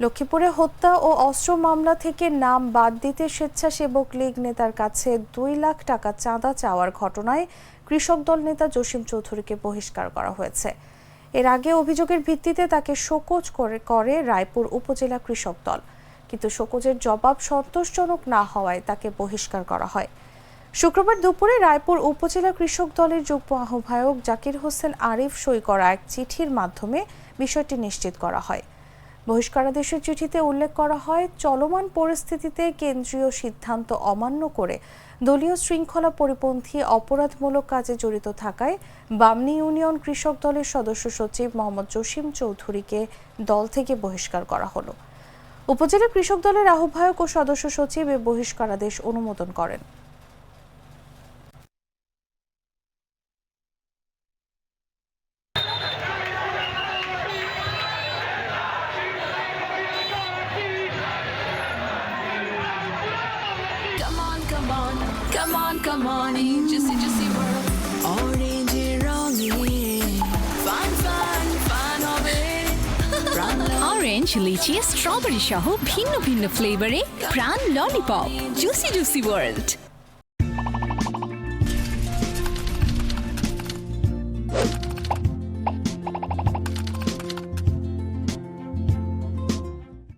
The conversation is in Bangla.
লক্ষ্মীপুরে হত্যা ও অস্ত্র মামলা থেকে নাম বাদ দিতে স্বেচ্ছাসেবক লীগ নেতার কাছে দুই লাখ টাকা চাঁদা চাওয়ার ঘটনায় কৃষক দল নেতা জসিম চৌধুরীকে বহিষ্কার করা হয়েছে। এর আগে অভিযোগের ভিত্তিতে তাকে শোকজ করে করে রায়পুর উপজেলা কৃষক দল। কিন্তু শোকজের জবাব সন্তোষজনক না হওয়ায় তাকে বহিষ্কার করা হয়। শুক্রবার দুপুরে রায়পুর উপজেলা কৃষক দলের যুগ্ম আহ্বায়ক জাকির হোসেন আরিফ সই করা এক চিঠির মাধ্যমে বিষয়টি নিশ্চিত করা হয়। বহিষ্কারাদেশের চিঠিতে উল্লেখ করা হয়, চলমান পরিস্থিতিতে কেন্দ্রীয় সিদ্ধান্ত অমান্য করে দলীয় শৃঙ্খলা পরিপন্থী অপরাধমূলক কাজে জড়িত থাকায় বামনি ইউনিয়ন কৃষক দলের সদস্য সচিব মোহাম্মদ জসিম চৌধুরীকে দল থেকে বহিষ্কার করা হলো। উপজেলা কৃষক দলের আহ্বায়ক ও সদস্য সচিব এ বহিষ্কারাদেশ অনুমোদন করেন। অরেঞ্জ লিচি স্ট্রবেরি সহ ভিন্ন ভিন্ন ফ্লেভারে প্রাণ ললিপপ জুসি জুসি ওয়ার্ল্ড